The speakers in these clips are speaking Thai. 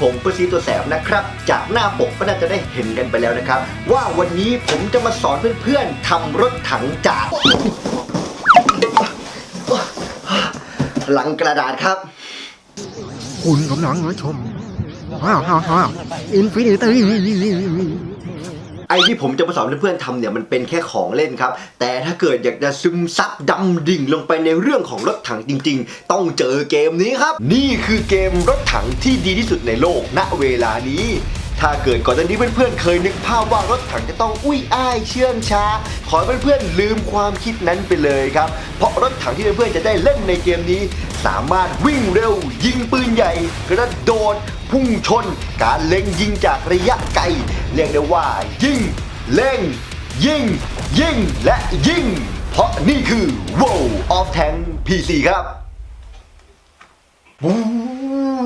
ผมประซีตัวแสบนะครับ จากหน้าปกก็น่าจะได้เห็นกันไปแล้วนะครับ ว่าวันนี้ผมจะมาสอนเพื่อนๆทำรถถังจาก หลังกระดาษครับ คุณกำลังรับชมฮ่าฮ่าฮ่าอินฟินิตี้ ไอ้ที่ผมจะมาสอนเพื่อนๆทำเนี่ยมันเป็นแค่ของเล่นครับ แต่ถ้าเกิดอยากจะซึมซับดำดิ่งลงไปในเรื่องของรถถังจริง ๆ ต้องเจอเกมนี้ครับ นี่คือเกมรถถังที่ดีที่สุดในโลกณเวลานี้ถ้าเกิดก่อนหน้านี้เพื่อนๆเคยนึกภาพว่ารถถังจะต้องอุ้ยอ้ายเชื่องช้า ขอให้เพื่อนๆลืมความคิดนั้นไปเลยครับ เพราะรถถังที่เพื่อนๆจะได้เล่นในเกมนี้ สามารถวิ่งเร็ว ยิงปืนใหญ่ กระโดด พุ่งชน การเล็งยิงจากระยะไกล เรียกได้ว่ายิง เล็ง ยิง ยิง และยิง เพราะนี่คือ World of Tank PC ครับ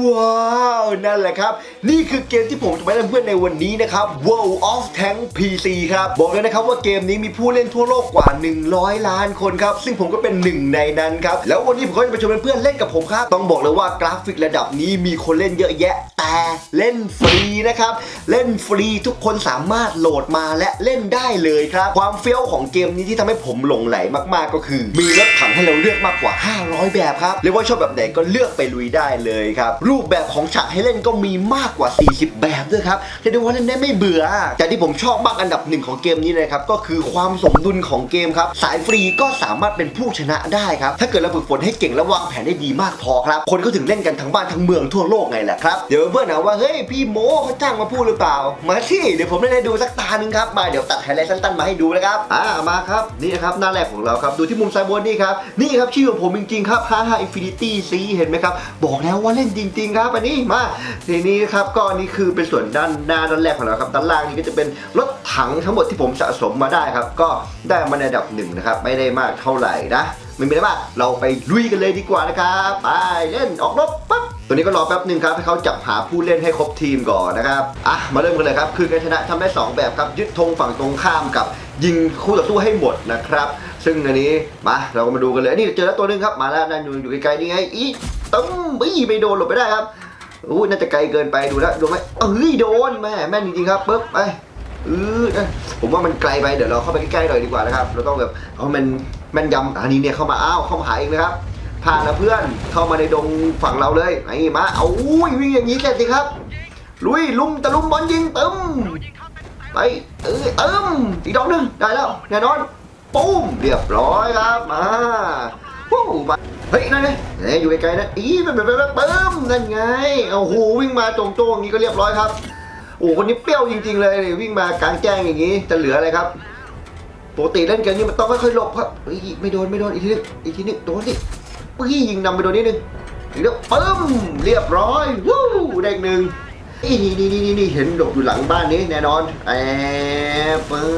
ว้าวนั่นแหละครับ นี่คือเกมที่ผมจะมาเล่นเพื่อนในวันนี้นะครับ World of Tank PC ครับ บอกเลยนะครับว่าเกมนี้มีผู้เล่นทั่วโลกกว่า 100 ล้านคนครับ ซึ่งผมก็เป็นหนึ่งในนั้นครับ แล้ววันนี้ผมก็จะไปชวนเพื่อนเล่นกับผมครับ ต้องบอกเลยว่ากราฟิกระดับนี้มีคนเล่นเยอะแยะ แต่เล่นฟรีนะครับ เล่นฟรีทุกคนสามารถโหลดมาและเล่นได้เลยครับ ความเฟี้ยวของเกมนี้ที่ทำให้ผมหลงไหลมากๆ ก็คือ มีรถถังให้เราเลือกมากกว่า 500 แบบครับเรียกว่าชอบแบบไหนก็เลือกไปลุยได้เลยครับรูปแบบของฉากให้เล่นก็มีมากกว่า 40 แบบด้วยครับเรียกได้ว่าเล่นได้ไม่เบื่อ แต่ที่ผมชอบมากอันดับหนึ่งของเกมนี้เลยครับ ก็คือความสมดุลของเกมครับ สายฟรีก็สามารถเป็นผู้ชนะได้ครับ ถ้าเกิดเราฝึกฝนให้เก่งและวางแผนได้ดีมากพอครับ คนก็ถึงเล่นกันทั้งบ้านทั้งเมืองทั่วโลกไงแหละครับ เดี๋ยวเพื่อนๆนะว่า เฮ้ย พี่โมเขาจ้างมาพูดหรือเปล่า มาที่เดี๋ยวผมได้ดูสักตาหนึ่งครับ มาเดี๋ยวตัดไฮไลท์สั้นๆมาให้ดูนะครับ อ่า มาครับ นี่นะครับหน้าแรกของเราครับ ดูที่มุมซ้ายบนนี่ครับ นี่ครับชื่อของผมจริงๆครับ55 Infinity C เห็นไหมครับ บอกแล้วว่าเล่นจริงๆ ครับอันนี้มาทีนี้ครับก็อันนี่คือเป็นส่วนด้านหน้าด้านแรกของเราครับด้านล่างนี่ก็จะเป็นรถถังทั้งหมดที่ผมสะสมมาได้ครับ ก็ได้มาในอันดับหนึ่งนะครับไม่ได้มากเท่าไหร่นะไม่มีอะไรมากเราไปลุยกันเลยดีกว่านะครับไปเล่นออกรบปั๊บตัวนี้ก็รอแป๊บหนึ่งครับให้เขาจับหาผู้เล่นให้ครบทีมก่อนนะครับอะมาเริ่มกันเลยครับคือการชนะทำได้ 2 แบบครับยึดธงฝั่งตรงข้ามกับ ยิงคู่ต่อสู้ให้หมดนะครับ ซึ่งอันนี้มาเราก็มาดูกันเลยนี่เจอแล้วตัวหนึงครับมาแล้วนั่นอยู่อยู่ไกลๆนี่ไงอีตึ้มบี้ไปโดนหลบไปได้ครับอู้น่าจะไกลเกินไปดูแล้วดูไหมเอ้ยโดนแม่แม่นจริงๆครับปึ๊บไปเออเอ้ยผมว่ามันไกลไปเดี๋ยวเราเข้าไปใกล้ๆหน่อยดีกว่านะครับเราต้องแบบเอามันแม่นยำอันนี้เนี่ยเข้ามาอ้าวเข้ามาหาเองนะครับผ่านนะเพื่อนเข้ามาในดงฝั่งเราเลยไอ้มาเอาอุ้ยวิ่งอย่างนี้แกสิครับลุยลุมตะลุมบอลยิงตึ้ม ไปเออตึ้มอีกดอกหนึงได้แล้วแน่นอนปุ้มเรียบร้อยครับมาวู้มาเฮ้ยนั่นไงเฮ้ยอยู่ไกลๆนะอีแบบแบบแบบปึ้มนั่นไงโอ้โหวิ่งมาโจงๆอย่างนี้ก็เรียบร้อยครับโอ้โหคนนี้เปรี้ยวจริง ๆ เลยวิ่งมากลางแจ้งอย่างนี้จะเหลืออะไรครับปกติเล่นเกมนี้มันต้องค่อยๆหลบครับเฮ้ยไม่โดนไม่โดนอีกทีนึงอีกทีนึงโดนดิปื้ยยิงนำไปโดนนิดนึงอีกแล้วปึ้มเรียบร้อยวู้ได้อีกหนึ่ง นี่นี่นี่นี่นี่เห็นหลบอยู่หลังบ้านนี้แน่นอนแอบปึ๊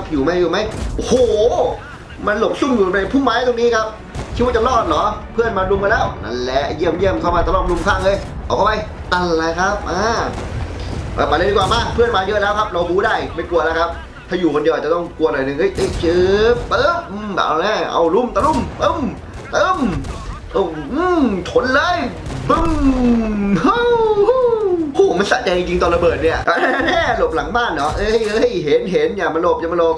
บอยู่ไหมอยู่ไหมโอ้โห มันหลบซุ่มอยู่ในพุ่มไม้ตรงนี้ครับคิดว่าจะรอดเหรอ เพื่อนมารุมมาแล้วนั่นแหละเยี่ยมเยี่ยมเข้ามาตะล่อมรุมข้างเลยเอาเข้าไปตั้นเลยครับอ่าไปเลยดีกว่ามาเพื่อนมาเยอะแล้วครับ เราบูได้ไม่กลัวแล้วครับ ถ้าอยู่คนเดียวอาจจะต้องกลัวหน่อยหนึงเฮ้ยเจ็บปึ๊บอืมเอาแล้เอาลุ่มตะลุ่มปึ้มปึ้มอืมชนเลยปึ้มฮู้ โอ้โหมันสะใจจริงๆตอนระเบิดเนี่ยแน่หลบหลังบ้านเนาะเอ้ยเอ้ยเห็นเห็นอย่ามาหลบอย่ามาหลบ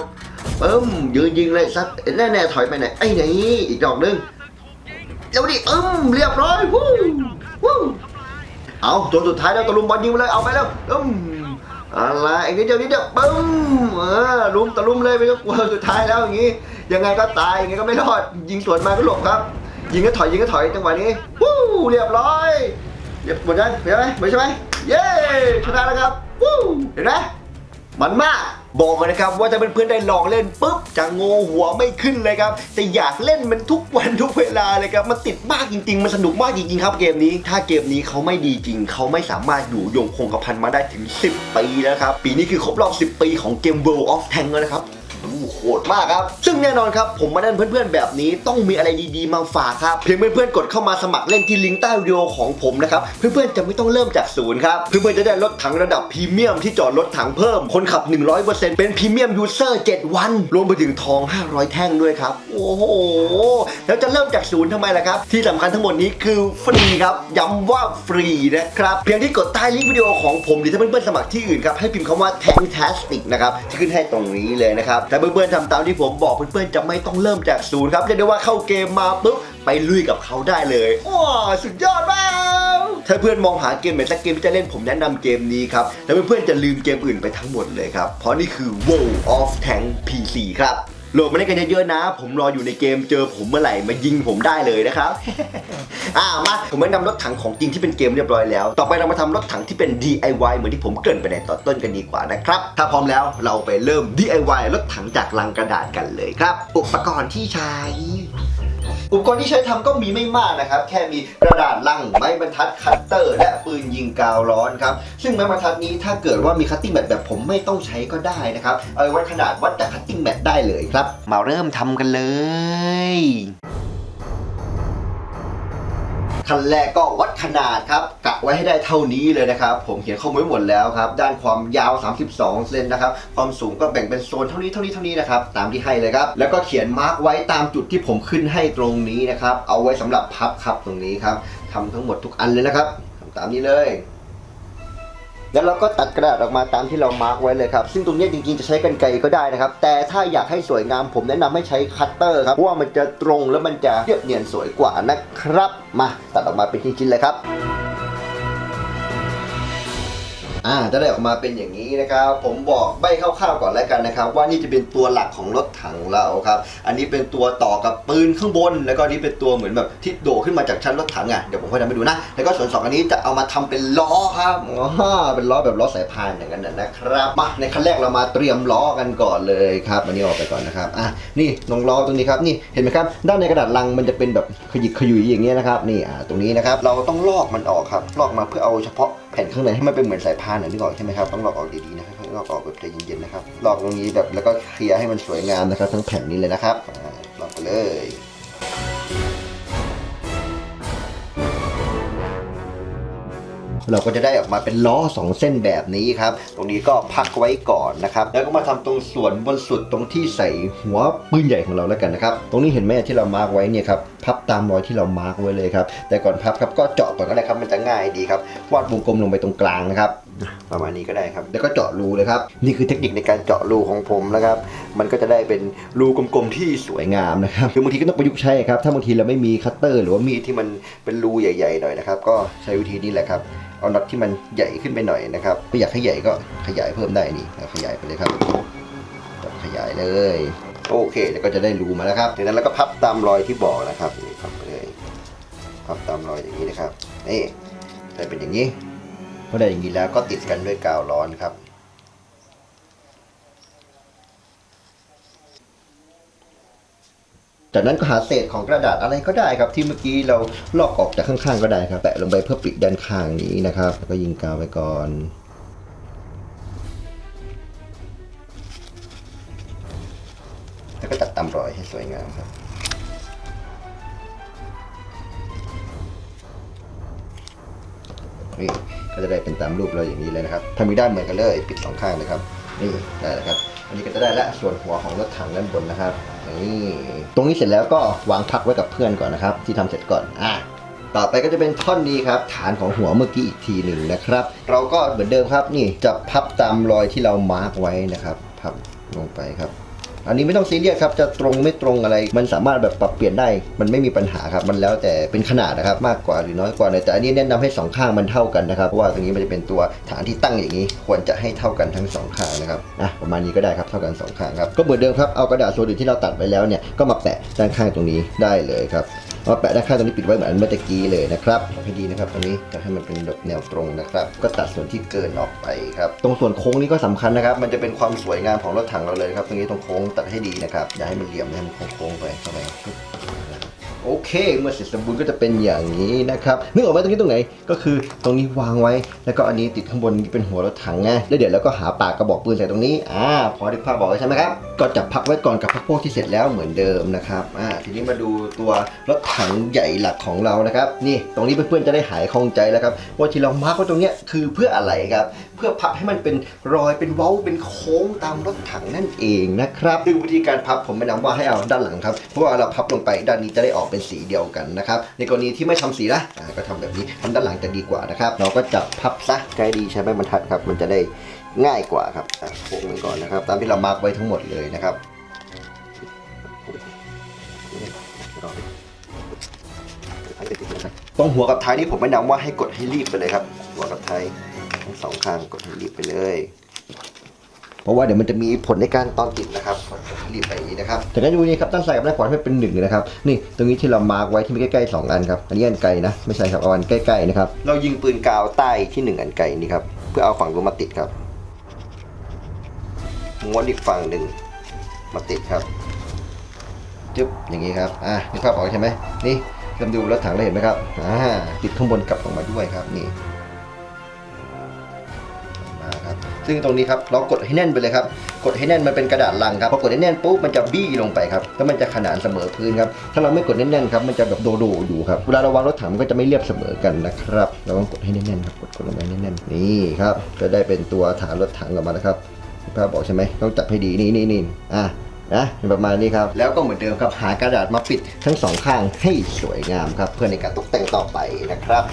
ปึ้มยืนยิงเลยซัดแน่ๆถอยไปไหนไอ้ไหนอีกดอกหนึงเดี๋ยวดิอืมเรียบร้อยวู้วู้เอาตัวสุดท้ายแล้วตะลุมบอลยิงไปเลยเอาไปแล้วอึ้มอะไรอีกนิดเดียวนิดเดียวปึ้มเออลุมตะลุมเลยไม่ต้องกลัวสุดท้ายแล้วอย่างงี้ ยังไงก็ตายยังไงก็ไม่รอดยิงสวนมาก็หลบครับ ยิงก็ถอยยิงก็ถอยจังหวะนี้วู้เรียบร้อยเรียบหมดยังเห็นไหมไม่ใช่ไหม เย้ชนะแล้วครับวู้เห็นไหมมันมากบอกเลยนะครับว่าถ้าเพื่อนๆได้ลองเล่นปุ๊บจะโงหัวไม่ขึ้นเลยครับแต่อยากเล่นมันทุกวันทุกเวลาเลยครับมันติดมากจริง ๆ มันสนุกมากจริงๆครับเกมนี้ ถ้าเกมนี้เขาไม่ดีจริง เขาไม่สามารถอยู่ยงคงกระพันมาได้ถึง 10 ปีแล้วครับปีนี้คือครบรอบ 10 ปีของเกม World of Tanks แล้วนะครับ โหดมากครับ ซึ่งแน่นอนครับ ผมมาเล่นเพื่อนๆแบบนี้ต้องมีอะไรดีๆมาฝากครับ เพียงเพื่อนๆกดเข้ามาสมัครเล่นที่ลิงก์ใต้วิดีโอของผมนะครับ เพื่อนๆจะไม่ต้องเริ่มจากศูนย์ครับ เพื่อนๆจะได้รถถังระดับพรีเมียมที่จอดรถถังเพิ่ม คนขับ 100%เป็นพรีเมียมยูเซอร์ 7 วัน รวมไปถึงทอง 500 แท่งด้วยครับ โอ้โห แล้วจะเริ่มจากศูนย์ทำไมล่ะครับ ที่สำคัญทั้งหมดนี้คือฟรีครับ ย้ำว่าฟรีนะครับ เพียงที่กดใต้ลิงก์วิดีโอของผมหรือถ้าเพื่อนๆสมัครที่อื่นครับให้พิมพ์คำว่า Tantastic นะครับที่ขึ้นให้ตรงนี้เลยนะครับแต่เพื่อนๆทำตามที่ผมบอกเพื่อนๆจะไม่ต้องเริ่มจากศูนย์ครับเรียกได้ว่าเข้าเกมมาปุ๊บไปลุยกับเขาได้เลยว้าสุดยอดมากถ้าเพื่อนมองหาเกมไหนสักเกมที่จะเล่นผมแนะนำเกมนี้ครับแล้วเพื่อนๆจะลืมเกมอื่นไปทั้งหมดเลยครับเพราะนี่คือ World of Tank PC ครับ โหลดมาเล่นกันเยอะๆนะ ผมรออยู่ในเกมเจอผมเมื่อไหร่มายิงผมได้เลยนะครับ อ่ามาผมแนะนำรถถังของจริงที่เป็นเกมเรียบร้อยแล้ว ต่อไปเรามาทำรถถังที่เป็น DIY เหมือนที่ผมเกริ่นไปในตอนต้นกันดีกว่านะครับ ถ้าพร้อมแล้วเราไปเริ่ม DIY รถถังจากลังกระดาษกันเลยครับ อุปกรณ์ที่ใช้ อุปกรณ์ที่ใช้ทำก็มีไม่มากนะครับ แค่มีกระดาษลัง ไม้บรรทัดคัตเตอร์ และปืนยิงกาวร้อนครับ ซึ่งไม้บรรทัดนี้ถ้าเกิดว่ามีคัตติ้งแมทแบบผมไม่ต้องใช้ก็ได้นะครับเอาไว้วัดขนาดวัดจากคัตติ้งแมทได้เลยครับ มาเริ่มทำกันเลย ขั้นแรกก็วัดขนาดครับกะไว้ให้ได้เท่านี้เลยนะครับ ผมเขียนข้อมูลไว้หมดแล้วครับ ด้านความยาว 32 เซนนะครับ ความสูงก็แบ่งเป็นโซนเท่านี้เท่านี้เท่านี้นะครับ ตามที่ให้เลยครับ แล้วก็เขียนมาร์กไว้ตามจุดที่ผมขึ้นให้ตรงนี้นะครับ เอาไว้สำหรับพับครับตรงนี้ครับทำทั้งหมดทุกอันเลยนะครับทำตามนี้เลย แล้วเราก็ตัดกระดาษออกมาตามที่เรามาร์กไว้เลยครับ ซึ่งตรงนี้จริงๆจะใช้กรรไกรก็ได้นะครับ แต่ถ้าอยากให้สวยงามผมแนะนำให้ใช้คัตเตอร์ครับเพราะว่ามันจะตรงแล้วมันจะเรียบเนียนสวยกว่านะครับ มาตัดออกมาเป็นชิ้นๆเลยครับ อ่าจะได้ออกมาเป็นอย่างนี้นะครับ ผมบอกใบคร่าวๆก่อนแล้วกันนะครับ ว่านี่จะเป็นตัวหลักของรถถังเราครับ อันนี้เป็นตัวต่อกับปืนข้างบน แล้วก็นี่เป็นตัวเหมือนแบบที่โดดขึ้นมาจากชั้นรถถังอะเดี๋ยวผมค่อยทำให้ดูนะ แล้วก็ส่วนสองอันนี้จะเอามาทำเป็นล้อครับอ๋อเป็นล้อแบบล้อสายพานอย่างนั้นนะครับมาในขั้นแรกเรามาเตรียมล้อกันก่อนเลยครับอันนี้ออกไปก่อนนะครับอะนี่ลงล้อตรงนี้ครับนี่เห็นไหมครับ ด้านในกระดาษลังมันจะเป็นแบบขยิกขยุยอย่างเงี้ยนะครับนี่อ่าตรงนี้นะครับเราต้องลอกมันออกครับลอกมาเพื่อเอาเฉพาะ แผ่นข้างในให้มันเป็นเหมือนสายพานน่ะนึกออกใช่ไหมครับต้องลอกออกดีๆนะครับลอกออกแบบใจเย็นๆนะครับลอกตรงนี้แบบแล้วก็เคลียร์ให้มันสวยงามนะครับ ทั้งแผ่นนี้เลยนะครับอ่าลอกไปเลย เราก็จะได้ออกมาเป็นล้อ 2 เส้นแบบนี้ครับ ตรงนี้ก็พักไว้ก่อนนะครับ แล้วก็มาทำตรงส่วนบนสุดตรงที่ใส่หัวปืนใหญ่ของเราแล้วกันนะครับ ตรงนี้เห็นไหมที่เรามาร์กไว้เนี่ยครับ พับตามรอยที่เรามาร์กไว้เลยครับ แต่ก่อนพับครับก็เจาะก่อนก็ได้ครับ มันจะง่ายดีครับ วาดวงกลมลงไปตรงกลางนะครับ ประมาณนี้ก็ได้ครับ แล้วก็เจาะรูเลยครับ นี่คือเทคนิคในการเจาะรูของผมนะครับ มันก็จะได้เป็นรูกลมๆที่สวยงามนะครับ คือบางทีก็ต้องประยุกต์ใช้ครับ ถ้าบางทีเราไม่มีคัตเตอร์ หรือว่ามีดที่มันเป็นรูใหญ่ๆหน่อยนะครับ ก็ใช้วิธีนี้แหละครับ เอาน็อตที่มันใหญ่ขึ้นไปหน่อยนะครับไม่อยากให้ใหญ่ก็ขยายเพิ่มได้นี่ขยายไปเลยครับจับขยายเลยโอเคแล้วก็จะได้รูมาแล้วครับจากนั้นเราก็พับตามรอยที่บอกนะครับนี่พับไปเลยพับตามรอยอย่างนี้นะครับนี่ได้เป็นอย่างนี้พอได้อย่างนี้แล้วก็ติดกันด้วยกาวร้อนครับ จากนั้นก็หาเศษของกระดาษอะไรก็ได้ครับ ที่เมื่อกี้เราลอกออกจากข้างๆก็ได้ครับ แปะลงไปเพื่อปิดด้านข้างนี้นะครับแล้วก็ยิงกาวไว้ก่อนแล้วก็ตัดตามรอยให้สวยงามครับนี่ก็จะได้เป็นตามรูปเราอย่างนี้เลยนะครับทำอีด้านเหมือนกันเลย ปิดสองข้างเลยครับ นี่ได้แล้วครับ อันนี้ก็จะได้ละส่วนหัวของรถถังด้านบนนะครับ นี่ตรงนี้เสร็จแล้วก็วางพักไว้กับเพื่อนก่อนนะครับ ที่ทำเสร็จก่อนอะต่อไปก็จะเป็นท่อนนี้ครับ ฐานของหัวเมื่อกี้อีกทีหนึ่งนะครับ เราก็เหมือนเดิมครับนี่จะพับตามรอยที่เรามาร์กไว้นะครับ พับลงไปครับ อันนี้ไม่ต้องซีเรียสครับจะตรงไม่ตรงอะไร มันสามารถแบบปรับเปลี่ยนได้ มันไม่มีปัญหาครับ มันแล้วแต่เป็นขนาดนะครับ มากกว่าหรือน้อยกว่าแต่อันนี้แนะนำให้สองข้างมันเท่ากันนะครับ เพราะว่าตรงนี้มันจะเป็นตัวฐานที่ตั้งอย่างนี้ ควรจะให้เท่ากันทั้งสองข้างนะครับนะประมาณนี้ก็ได้ครับ เท่ากันสองข้างครับ ก็เหมือนเดิมครับ เอากระดาษโซดินที่เราตัดไว้แล้วเนี่ย ก็มาแปะด้านข้างตรงนี้ได้เลยครับ เอาแปะด้านข้างตรงนี้ปิดไว้เหมือนเมื่อกี้เลยนะครับให้ดีนะครับตรงนี้จะให้มันเป็นแบบแนวตรงนะครับ ก็ตัดส่วนที่เกินออกไปครับ ตรงส่วนโค้งนี้ก็สำคัญนะครับ มันจะเป็นความสวยงามของรถถังเราเลยครับ ตรงนี้ตรงโค้งตัดให้ดีนะครับ อย่าให้มันเหลี่ยมให้มันโค้งๆไปเข้าไปโอเค เมื่อเสร็จสมบูรณ์ก็จะเป็นอย่างนี้นะครับนึกออกไหมตรงนี้ตรงไหน ก็คือตรงนี้วางไว้ แล้วก็อันนี้ติดข้างบนนี่เป็นหัวรถถังไงแล้วเดี๋ยวเราก็หาปากกระบอกปืนใส่ตรงนี้อ่าพอที่ภาพบอกใช่ไหมครับก็จะพักไว้ก่อนกับพักพวกที่เสร็จแล้วเหมือนเดิมนะครับอ่าทีนี้มาดูตัวรถถังใหญ่หลักของเรานะครับ นี่ตรงนี้เพื่อนๆจะได้หายคล่องใจแล้วครับว่าที่เรามาร์กไว้ตรงเนี้ยคือเพื่ออะไรครับ เพื่อพับให้มันเป็นรอยเป็นเว้าเป็นโค้งตามรถถังนั่นเองนะครับซึ่งวิธีการพับผมแนะนำว่าให้เอาด้านหลังครับเพราะว่าเราพับลงไปด้านนี้จะได้ออกเป็นสีเดียวกันนะครับในกรณีที่ไม่ทำสีนะก็ทำแบบนี้ทำด้านหลังจะดีกว่านะครับ เราก็จับพับซะใกล้ดีใช้ไม้บรรทัดครับ มันจะได้ ง่ายกว่าครับโค้งมันก่อนนะครับ ตามที่เรามาร์กไว้ทั้งหมดเลยนะครับตรงหัวกับท้ายนี่ผมแนะนำว่าให้กดให้รีบไปเลยครับ หัวกับท้ายทั้งสองข้างกดให้รีบไปเลย เพราะว่าเดี๋ยวมันจะมีผลในการตอนติดนะครับรีบไปอย่างนี้นะครับจากนั้นดูนี่ครับด้านซ้ายกับด้านขวาให้เป็นหนึ่งเลยนะครับ นี่ตรงนี้ที่เรามาร์กไว้ที่มีใกล้ๆสองอันครับอันนี้อันไกลนะ ไม่ใช่ครับเอาอันใกล้ๆนะครับเรายิงปืนกาวใต้ที่หนึ่งอันไกลนี่ครับเพื่อเอาฝั่งนู้นมาติดครับ ม้วนอีกฝั่งหนึ่งมาติดครับจึ๊บอย่างนี้ครับอะนี่ภาพออกใช่ไหมนี่เริ่มดูรถถังแล้วเห็นไหมครับอ่าติดข้างบนกลับลงมาด้วยครับนี่มาครับซึ่งตรงนี้ครับเรากดให้แน่นไปเลยครับ กดให้แน่นมันเป็นกระดาษลังครับพอกดให้แน่นปุ๊บมันจะบี้ลงไปครับแล้วมันจะขนานเสมอพื้นครับถ้าเราไม่กดแน่นๆครับมันจะแบบโดโดอยู่ครับเวลาเราวางรถถังมันก็จะไม่เรียบเสมอกันนะครับเราต้องกดให้แน่นๆครับกดกดลงไปแน่นๆนี่ครับจะได้เป็นตัวฐานรถถังออกมานะครับ ภาพบอกใช่ไหมต้องจับให้ดีนี่นี่นี่อะนะเป็นประมาณนี้ครับแล้วก็เหมือนเดิมครับหากระดาษมาปิดทั้งสองข้างให้สวยงามครับ เพื่อในการตกแต่งต่อไปนะครับ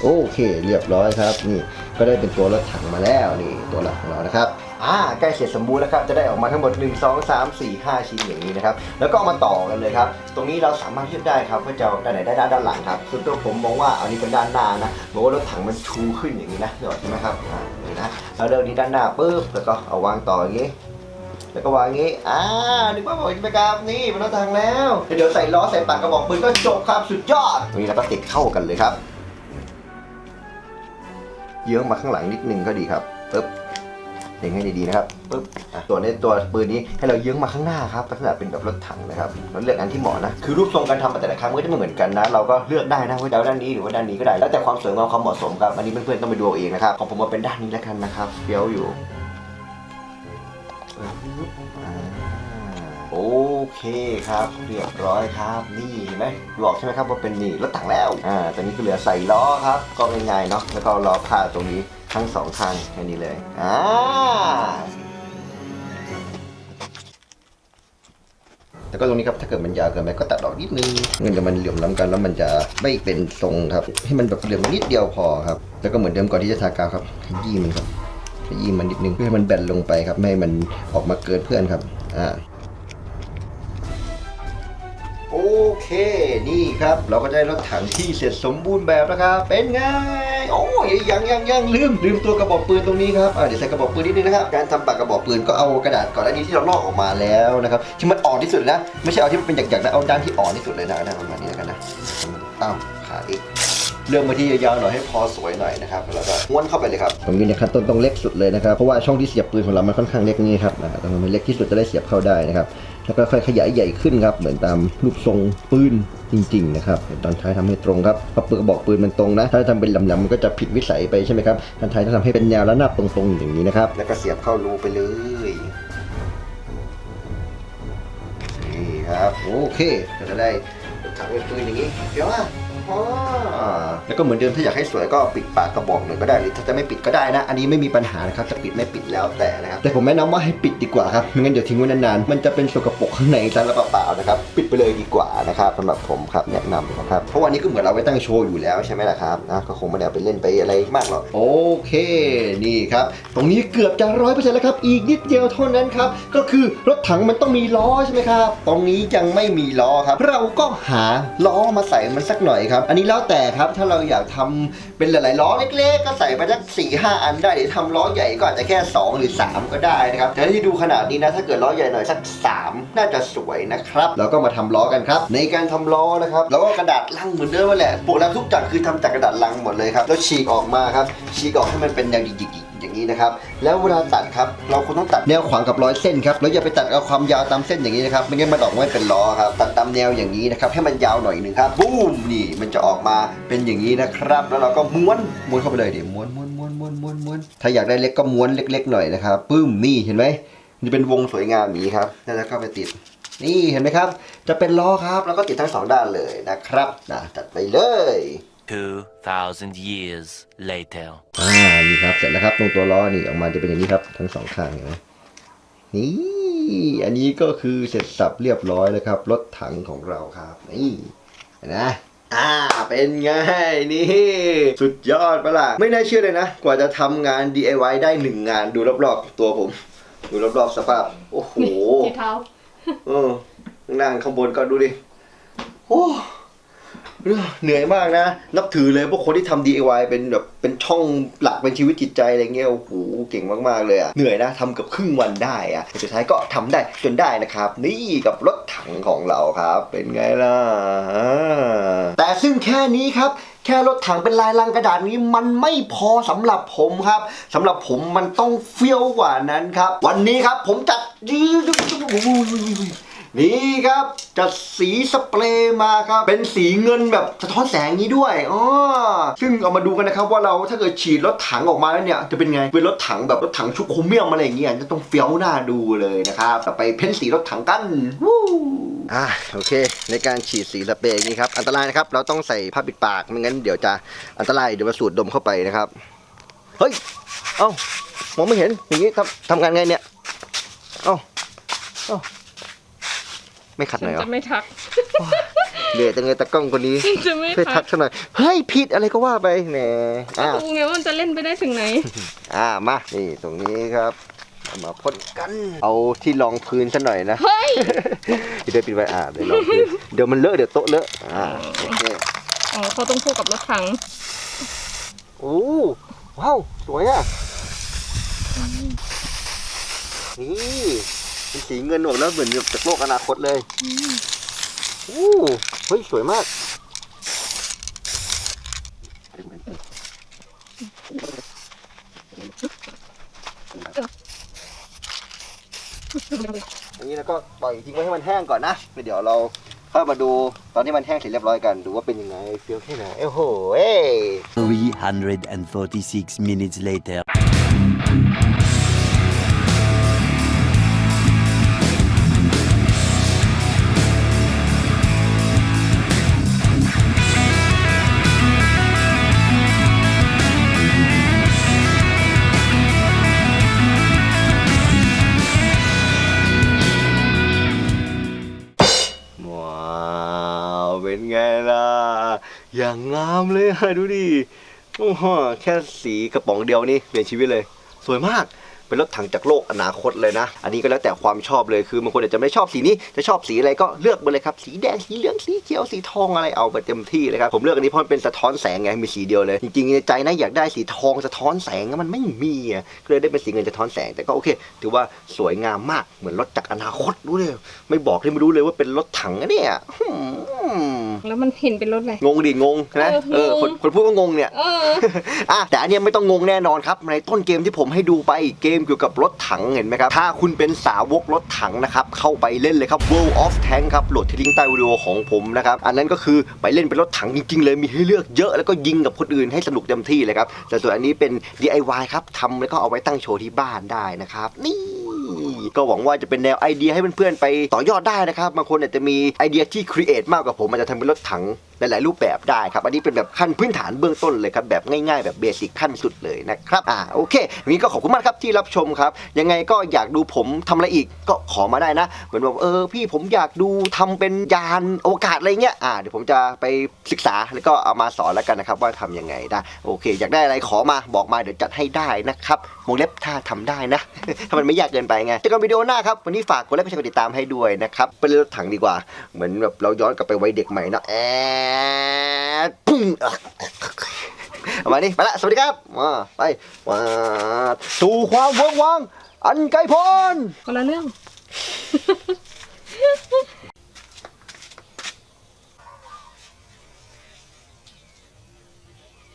โอเค เรียบร้อยครับ นี่ก็ได้เป็นตัวรถถังมาแล้วนี่ตัวหลักของเรานะครับ อ่าใกล้เสร็จสมบูรณ์แล้วครับจะได้ออกมาทั้งหมด 1 2 3 4 5 ชิ้นอย่างนี้นะครับแล้วก็เอามาต่อกันเลยครับตรงนี้เราสามารถเลือกได้ครับว่าจะเอาด้านไหนได้ด้านด้านหลังครับส่วนตัวผมมองว่าอันนี้เป็นด้านหน้านะบอกว่ารถถังมันชูขึ้นอย่างนี้นะเดี๋ยวใช่ไหมครับอ่านี่นะเราเดินนี้ด้านหน้าปุ๊บแล้วก็เอาวางต่ออย่างนี้แล้วก็วางอย่างนี้ อ่า นึกว่าบอกจะไปครับนี่เป็นรถถังแล้ว เดี๋ยวใส่ล้อใส่ปากกระบอกปืนก็จบครับสุดยอด ตรงนี้เราก็ติดเข้ากันเลยครับ เยื้องมาข้างหลังนิดนึงก็ดีครับ เล็งให้ดีๆนะครับปึ๊บอะส่วนในตัวปืนนี้ให้เราเยื้องมาข้างหน้าครับลักษณะเป็นแบบรถถังนะครับเราเลือกอันที่เหมาะนะคือรูปทรงการทำแต่ละครั้งมันก็จะไม่เหมือนกันนะเราก็เลือกได้นะว่าจะเอาด้านนี้หรือว่าด้านนี้ก็ได้ แล้วแต่ความสวยงามความเหมาะสมครับอันนี้เพื่อนๆต้องไปดูเอาเองนะครับของผมมาเป็นด้านนี้แล้วกันนะครับเฟี้ยวอยู่โอเคครับ เรียบร้อยครับ นี่เห็นไหมบอกใช่ไหมครับว่าเป็นนี่รถถังแล้วอ่าตอนนี้ก็เหลือใส่ล้อครับ ก็ง่ายๆเนาะแล้วก็ล้อผ้าตรงนี้ ทั้งสองข้างแค่นี้เลย อ่า แล้วก็ตรงนี้ครับ ถ้าเกิดมันยาวเกินไปก็ตัดออกนิดนึงเงินจะมันเหลื่อมล้ำกันแล้วมันจะไม่เป็นทรงครับ ให้มันแบบเหลื่อมนิดเดียวพอครับ แล้วก็เหมือนเดิมก่อนที่จะทากาวครับขยี้มันครับขยี้มันนิดนึงเพื่อให้มันแบนลงไปครับไม่ให้มันออกมาเกินเพื่อนครับ อ่าโอเค นี่ครับ เราก็ได้รถถังที่เสร็จสมบูรณ์แบบแล้วครับ เป็นไง โอ้ยยังยังยังลืมลืมตัวกระบอกปืนตรงนี้ครับอ่าเดี๋ยวใส่กระบอกปืนนิดนึงนะครับการทำปากกระบอกปืนก็เอากระดาษก่อนอันนี้ที่เราลอกออกมาแล้วนะครับที่มันอ่อนที่สุดนะไม่ใช่เอาที่มันเป็นหยักๆนะเอาด้านที่อ่อนที่สุดเลยนะนะประมาณนี้แล้วกันนะอ้าวขาดอีกเลือกมาที่ยาวๆหน่อยให้พอสวยหน่อยนะครับแล้วก็ม้วนเข้าไปเลยครับตรงนี้เนี่ยขั้นต้นต้องเล็กสุดเลยนะครับเพราะว่าช่องที่เสียบปืนของเรามันค่อนข้างเล็กนี่ครับอ่าต้องมันเล็กที่สุดจะได้เสียบเข้าได้นะครับ แล้วก็ค่อยขยายใหญ่ขึ้นครับ เหมือนตามรูปทรงปืนจริงๆนะครับตอนท้ายทำให้ตรงครับเพราะปือกระบอกปืนมันตรงนะ ถ้าทำเป็นลำๆมันก็จะผิดวิสัยไปใช่ไหมครับตอนท้ายต้องทำให้เป็นยาวและหน้าตรงๆอย่างนี้นะครับ แล้วก็เสียบเข้ารูไปเลยนี่ครับโอเคก็จะได้ถังเป็นปืนอย่างนี้เดี๋ยวอะ แล้วก็เหมือนเดิมถ้าอยากให้สวยก็ปิดปากกระบอกหน่อยก็ได้หรือถ้าจะไม่ปิดก็ได้นะ อันนี้ไม่มีปัญหานะครับจะปิดไม่ปิดแล้วแต่นะครับแต่ผมแนะนำว่าให้ปิดดีกว่าครับไม่งั้นเดี๋ยวทิ้งไว้นานๆมันจะเป็นสกปรกข้างในซะแล้วเปล่าๆนะครับปิดไปเลยดีกว่านะครับสำหรับผมครับแนะนำนะครับเพราะวันนี้ก็เหมือนเราไว้ตั้งโชว์อยู่แล้วใช่ไหมล่ะครับนะก็คงไม่ได้ไปเล่นไปอะไรมากหรอกโอเคนี่ครับตรงนี้เกือบจะร้อยเปอร์เซ็นต์แล้วครับอีกนิดเดียวเท่านั้นครับก็คือรถถังมันต้องมีล้อใช่ไหมครับตรงนี้ยังไม่มีล้อครับ เราก็หาล้อมาใส่มันสักหน่อยครับอันนี้แล้วแต่ครับถ้าเราอยากทำเป็นหลายๆล้อเล็กๆ ก็ใส่ไปสักสี่ห้าอันได้หรือทำล้อใหญ่ก็อาจจะแค่ 2 หรือ 3 ก็ได้นะครับ แต่ที่ดูขนาดนี้นะถ้าเกิดล้อใหญ่หน่อยสัก 3 น่าจะสวยนะครับเราก็มาทำล้อกันครับ ในการทำล้อนะครับเราก็กระดาษลังเหมือนเดิมแหละพวกเราทุกอย่างคือทำจากกระดาษลังหมดเลยครับแล้วฉีกออกมาครับฉีกออกให้มันเป็นแนวหยิกๆ อย่างนี้นะครับ แล้วเวลาตัดครับเราควรต้องตัดแนวขวางกับร้อยเส้นครับแล้วอย่าไปตัดเอาความยาวตามเส้นอย่างนี้นะครับไม่งั้นมันออกไม่เป็นล้อครับตัดตามแนวอย่างนี้นะครับให้มันยาวหน่อยหนึ่งครับบูมนี่มันจะออกมาเป็นอย่างนี้นะครับ แล้วเราก็ม้วนม้วนเข้าไปเลยเดิม้วนม้วนม้วนม้วนม้วนม้วนถ้าอยากได้เล็กก็ม้วนเล็ก ๆ หน่อยนะครับปึ้มนี่เห็นไหมมันจะเป็นวงสวยงามนี้ครับแล้วก็ไปติดนี่เห็นไหมครับ จะเป็นล้อครับ แล้วก็ติดทั้งสองด้านเลยนะครับนะจัดไปเลย 2,000 years later. อ่านี่ครับเสร็จแล้วครับตรงตัวล้อนี่ออกมาจะเป็นอย่างนี้ครับทั้งสองข้างเห็นไหมนี่อันนี้ก็คือเสร็จสับเรียบร้อยแล้วครับรถถังของเราครับนี่เห็นนะอ่าเป็นไงนี่ สุดยอดปะล่ะไม่น่าเชื่อเลยนะ กว่าจะทำงาน DIY ได้หนึ่งงานดูรอบๆตัวผม ดูรอบๆสภาพ โอ้โหที่เท้าเออนั่งข้างบนก็ดูดิโอ้ เหนื่อยมากนะ นับถือเลยพวกคนที่ทำ DIY เป็นแบบเป็นช่องหลักเป็นชีวิตจิตใจอะไรเงี้ยโอ้โหเก่งมากๆเลยอะเหนื่อยนะทำเกับครึ่งวันได้อะสุดท้ายก็ทำได้จนได้นะครับ นี่กับรถถังของเราครับ เป็นไงล่ะ แต่ซึ่งแค่นี้ครับแค่รถถังเป็นลายลังกระดาษนี้มันไม่พอสำหรับผมครับสำหรับผมมันต้องเฟี้ยวกว่านั้นครับ วันนี้ครับผมจัด นี่ครับจัดสีสเปรย์มาครับ เป็นสีเงินแบบสะท้อนแสงนี้ด้วยอ๋อซึ่งเอามาดูกันนะครับว่าเราถ้าเกิดฉีดรถถังออกมาแล้วเนี่ยจะเป็นไง เป็นรถถังแบบรถถังชุกโครเมียมอะไรอย่างเงี้ยจะต้องเฟี้ยวหน้าดูเลยนะครับต่อไปเพ้นสีรถถังกันวู้อ่าโอเค ในการฉีดสีสเปรย์นี้ครับอันตรายนะครับเราต้องใส่ผ้าปิดปากไม่งั้นเดี๋ยวจะอันตรายเดี๋ยวมาสูดดมเข้าไปนะครับเฮ้ยเอ้ามองไม่เห็นอย่างนี้ทำทำงานไงเนี่ยเอ้าเอ้า ไม่ขัดหฉัน่อยเหรอนจะไม่ทักเดี๋ยวจังเลยตะกล้องคนนี้ฉันจะไม่ช่วยทัทักกฉันหน่อยเฮ้ยผิดอะไรก็ว่าไปแหนอ่าดูไงว่ามันจะเล่นไปได้ถึงไหน อ่ามา นี่ตรงนี้ครับเอามาพ่นกัน เอาที่รองพื้นซะหน่อยนะ เฮ้ย เดี๋ยวปิดไว้อ่าเดี๋ยวรองพื้นเดี๋ยวมันเลอะเดี๋ยวโต๊ะเลอะอ่าโอเคอ๋อเขาต้องคู่กับรถถัง โอ้ว้าว สวยอะนี่ เป็นสีเงินหมดแล้วเหมือนจากโลกอนาคตเลยโอ้เฮ้ยสวยมากอันนี้แล้วก็ปล่อยทิ้งไว้ให้มันแห้งก่อนนะแล้วเดี๋ยวเราเข้ามาดูตอนที่มันแห้งเสร็จเรียบร้อยกันดูว่าเป็นยังไงเฟี้ยวแค่ไหนโอ้โหเอ้ย346 minutes later. เป็นไงล่ะ อย่างงามเลยอะดูดิโอ้โหแค่สีกระป๋องเดียวนี่เปลี่ยนชีวิตเลย สวยมาก เป็นรถถังจากโลกอนาคตเลยนะ อันนี้ก็แล้วแต่ความชอบเลยคือบางคนอาจจะไม่ชอบสีนี้จะชอบสีอะไรก็เลือกไปเลยครับสีแดงสีเหลืองสีเขียวสีทองอะไรเอาไปเต็มที่เลยครับผมเลือกอันนี้เพราะมันเป็นสะท้อนแสงไงมีสีเดียวเลย จริงๆในใจนะอยากได้สีทองสะท้อนแสงมันไม่มีอะก็เลยได้เป็นสีเงินสะท้อนแสงแต่ก็โอเค ถือว่าสวยงามมากเหมือนรถจากอนาคตรู้เลยไม่บอกเลยไม่รู้เลยว่าเป็นรถถังอะเนี่ยอืมแล้วมันเห็นเป็นรถอะไร งงดิ งงนะเออเอองงคนคนพูดก็งงเนี่ยเอออะแต่อันเนี้ยไม่ต้องงงแน่นอนครับ ในต้นเกมที่ผมให้ดูไปเกมเกี่ยวกับรถถังเห็นไหมครับ ถ้าคุณเป็นสาวกรถถังนะครับ เข้าไปเล่นเลยครับ World of Tank ครับโหลดที่ลิงก์ใต้วิดีโอของผมนะครับ อันนั้นก็คือไปเล่นเป็นรถถังจริง ๆ เลยมีให้เลือกเยอะแล้วก็ยิงกับคนอื่นให้สนุกเต็มที่เลยครับ แต่ส่วนอันนี้เป็น DIY ครับทำแล้วก็เอาไว้ตั้งโชว์ที่บ้านได้นะครับนี่ก็หวังว่าจะเป็นแนวไอเดียให้เพื่อนๆไปต่อยอดได้นะครับบางคนอาจจะมีไอเดียที่ครีเอทมากกว่าผมอาจจะทำเป็นรถถัง หลาย ๆ รูปแบบได้ครับ อันนี้เป็นแบบขั้นพื้นฐานเบื้องต้นเลยครับ แบบง่าย ๆ แบบเบสิกขั้นสุดเลยนะครับ อ่า โอเควันนี้ก็ขอบคุณมากครับที่รับชมครับ ยังไงก็อยากดูผมทำอะไรอีกก็ขอมาได้นะ เหมือนแบบเออพี่ผมอยากดูทำเป็นยานอวกาศอะไรเงี้ย อ่า เดี๋ยวผมจะไปศึกษาแล้วก็เอามาสอนแล้วกันนะครับว่าทำยังไงได้ โอเค อยากได้อะไรขอมาบอกมาเดี๋ยวจัดให้ได้นะครับวงเล็บถ้าทำได้นะ ถ้ามันไม่ยากเกินไปไง เจอกันวิดีโอหน้าครับวันนี้ฝากกดไลค์กดแชร์กดติดตามให้ด้วยนะครับ เป็นรถถังดีกว่า เหมือนแบบเราย้อนกลับไปวัยเด็กใหม่นะแอดพุ่งมาดิไปละสวัสดีครับมาไปมาสู่ความว่างว่างอันไกลพ้นคนละเรื่อง